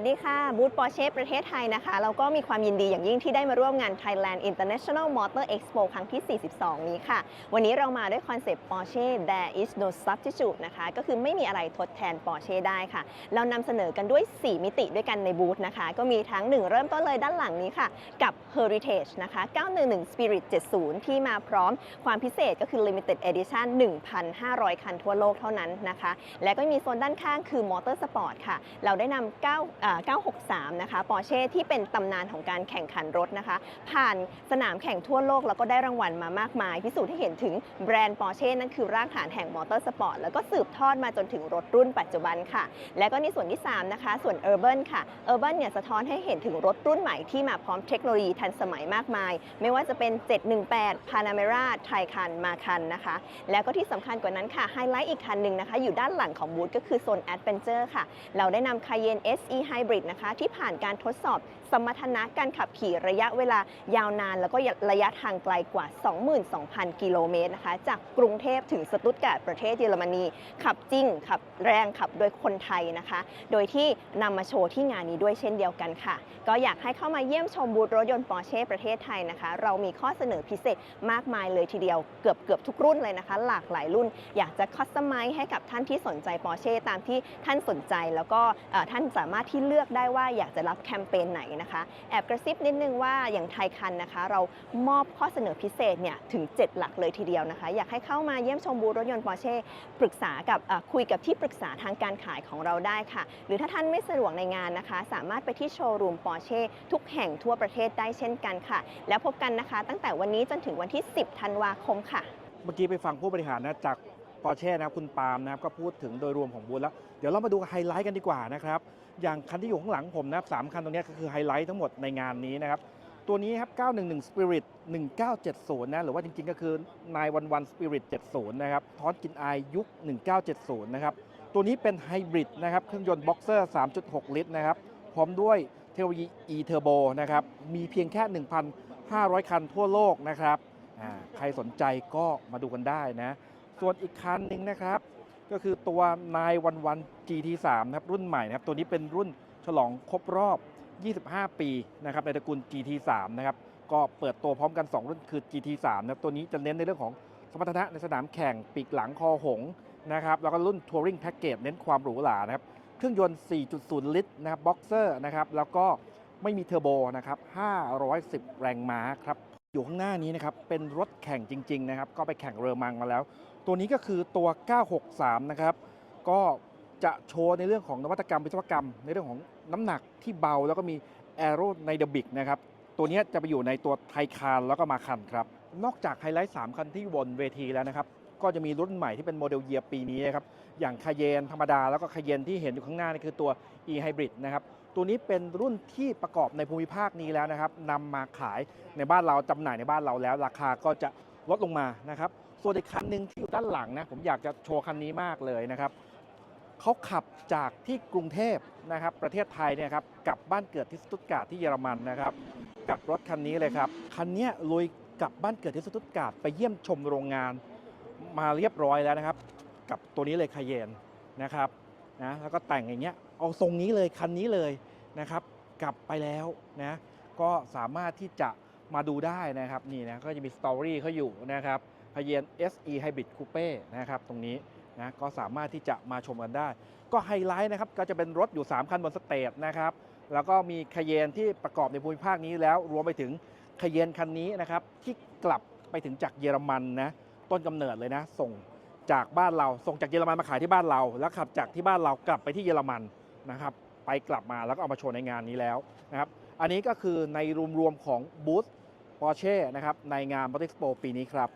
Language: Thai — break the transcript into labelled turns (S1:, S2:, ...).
S1: วัสดีค่ะ บูธปอร์เช่ประเทศไทยนะคะเราก็มีความยินดีอย่างยิ่งที่ได้มาร่วมงาน Thailand International Motor Expo ครั้งที่ 42 นี้ค่ะ วันนี้เรามาด้วยคอนเซปต์ Porsche There is no substitute นะคะ ก็คือไม่มีอะไรทดแทน Porsche ได้ค่ะ เรานำเสนอกันด้วย 4 มิติด้วยกันในบูธนะคะ ก็มีทั้ง 1 เริ่มต้นเลยด้านหลังนี้ค่ะ กับ Heritage นะคะ 911 Spirit 70 ที่มาพร้อมความพิเศษก็คือ Limited Edition 1,500 คันทั่วโลกเท่านั้นนะคะ และก็มีโซนด้านข้างคือ Motor Sport ค่ะ เราได้นำ9 963 นะคะปอร์เช่ที่เป็นตำนานของการแข่งขันรถนะคะ ผ่านสนามแข่งทั่วโลก แล้วก็ได้รางวัลมามากมาย พิสูจน์ให้เห็นถึงแบรนด์ปอร์เช่นั่นคือรากฐานแห่งมอเตอร์สปอร์ตแล้วก็สืบทอดมาจนถึงรถรุ่นปัจจุบันค่ะ และก็ในส่วนที่ 3 นะคะ ส่วน Urban ค่ะ Urban เนี่ยสะท้อนให้เห็นถึงรถรุ่นใหม่ที่มาพร้อมเทคโนโลยีทันสมัยมากมาย ไม่ว่าจะเป็น 718 Panamera ไทคันมาคันนะคะ แล้วก็ที่สำคัญกว่านั้นค่ะไฮไลท์อีกคันหนึ่งนะคะ อยู่ด้านหลังของบูธก็คือโซน Adventure ค่ะ เราได้นำ Cayenne SE Hybrid นะคะ ที่ผ่านการทดสอบสมรรถนะการขับขี่ระยะเวลายาวนาน แล้วก็ระยะทางไกลกว่า 22,000 กิโลเมตรนะคะ จากกรุงเทพถึงสตุตการ์ดประเทศเยอรมนี ขับจริง ขับแรงขับโดยคนไทยนะคะ โดยที่นำมาโชว์ที่งานนี้ด้วยเช่นเดียวกันค่ะ ก็อยากให้เข้ามาเยี่ยมชมบูธรถยนต์ปอร์เช่ประเทศไทยนะคะ เรามีข้อเสนอพิเศษมากมายเลยทีเดียวเกือบเกือบทุกรุ่นเลยนะคะ หลากหลายรุ่น อยากจะคัสตอมไมซ์ให้กับท่านที่สนใจปอร์เช่ตามที่ท่านสนใจแล้วก็ท่านสามารถที่ที่เลือกได้ว่าอยากจะรับแคมเปญไหนนะคะแอบกระซิบนิดนึงว่าอย่างไทยคันนะคะ เรามอบข้อเสนอพิเศษเนี่ยถึง 7 หลักเลยทีเดียวนะคะ อยากให้เข้ามาเยี่ยมชมบูธรถยนต์ปอร์เช่ปรึกษากับคุยกับที่ปรึกษาทางการขายของเราได้ค่ะ หรือถ้าท่านไม่สะดวกในงานนะคะ สามารถไปที่โชว์รูมปอร์เช่ทุกแห่งทั่วประเทศได้เช่นกันค่ะ แล้วพบกันนะคะ ตั้งแต่วันนี้จนถึงวันที่ 10 ธันวาคมค่ะ
S2: เมื่อกี้ไปฟังผู้บริหารนะจาก ปอร์เช่นะครับคุณปาล์มนะครับก็พูดถึงโดยรวมของบูธแล้ว เดี๋ยวเรามาดูไฮไลท์กันดีกว่านะครับอย่างคันที่อยู่ข้างหลังผมนะครับสามคันตรงนี้ก็คือไฮไลท์ทั้งหมดในงานนี้นะครับตัวนี้ครับ 911 Spirit 1970 นะ หรือว่าจริงๆ ก็คือ911 Spirit 70 นะครับทอนกินไอยุค 1970 นะครับ ตัวนี้เป็นไฮบริดนะครับ เครื่องยนต์บ็อกเซอร์ 3.6 ลิตรนะครับ พร้อมด้วยเทคโนโลยี e-turbo นะครับ มีเพียงแค่ 1,500 คันทั่วโลกนะครับ ใครสนใจก็มาดูกันได้นะ ส่วนอีกคันหนึ่งนะครับ ก็คือตัว911 GT3 นะครับรุ่นใหม่นะครับตัวนี้เป็นรุ่นฉลองครบรอบ 25 ปีนะครับในตระกูล GT3 นะครับก็เปิดตัวพร้อมกัน 2 รุ่นคือ GT3 นะตัวนี้จะเน้นในเรื่องของสมรรถนะในสนามแข่งปีกหลังคอหงส์นะครับแล้วก็รุ่น Touring Package เน้นความหรูหรานะครับเครื่องยนต์ 4.0 ลิตรนะครับบ็อกเซอร์นะครับแล้วก็ไม่มีเทอร์โบนะครับ 510 แรงม้าครับ อยู่ข้างหน้านี้นะครับเป็นรถแข่งจริงๆนะครับก็ไปแข่งเรือมังมาแล้ว ตัวนี้ก็คือตัว 963 นะครับก็จะโชว์ในเรื่องของนวัตกรรมวิศวกรรม ในเรื่องของน้ำหนักที่เบาแล้วก็มีแอโรไนดบิกนะครับตัวนี้จะไปอยู่ในตัวไทคานแล้วก็มาคันครับนอกจากไฮไลท์ 3 คันที่อยู่บนเวทีแล้วนะครับก็จะมีรุ่นใหม่ที่เป็นโมเดลเยียร์ปีนี้นะครับอย่างคาเยนธรรมดาแล้วก็คาเยนที่เห็นอยู่ข้างหน้านี่คือตัว e hybrid นะครับ ตัวนี้เป็นรุ่นที่ประกอบในภูมิภาคนี้แล้วนะครับนำมาขายในบ้านเราจำหน่ายในบ้านเราแล้ว ราคาก็จะลดลงมานะครับ ส่วนอีกคันหนึ่งที่อยู่ด้านหลังนะผมอยากจะโชว์คันนี้มากเลยนะครับเขาขับจากที่กรุงเทพนะครับ ประเทศไทยเนี่ยครับกลับบ้านเกิดที่สตุตการ์ดที่เยอรมันนะครับกับรถคันนี้เลยครับคันนี้ลุยกลับบ้านเกิดที่สตุตการ์ดไปเยี่ยมชมโรงงานมาเรียบร้อยแล้วนะครับ กับตัวนี้เลยคาเยนนะครับ นะแล้วก็แต่งอย่างเงี้ยเอาทรงนี้เลยคันนี้เลยนะครับ กลับไปแล้วนะก็สามารถที่จะมาดูได้นะครับนี่นะก็จะมีสตอรี่เขาอยู่นะครับคาเยน SE Hybrid Coupe นะครับตรงนี้นะก็สามารถที่จะมาชมกันได้ ก็ไฮไลท์นะครับก็จะเป็นรถอยู่ 3 คันบนสเตจนะครับแล้วก็มีคาเยนที่ประกอบในภูมิภาคนี้แล้ว รวมไปถึงคาเยนคันนี้นะครับที่กลับไปถึงจากเยอรมันนะต้นกำเนิดเลยนะส่ง จากบ้านเราส่งจากเยอรมันมาขายที่บ้านเรา แล้วขับจากที่บ้านเรากลับไปที่เยอรมันนะครับ ไปกลับมาแล้วก็เอามาโชว์ในงานนี้แล้วนะครับอันนี้ก็คือในรวมๆของบูธปอร์เช่นะครับในงาน m o t o r Expo ปีนี้ครับ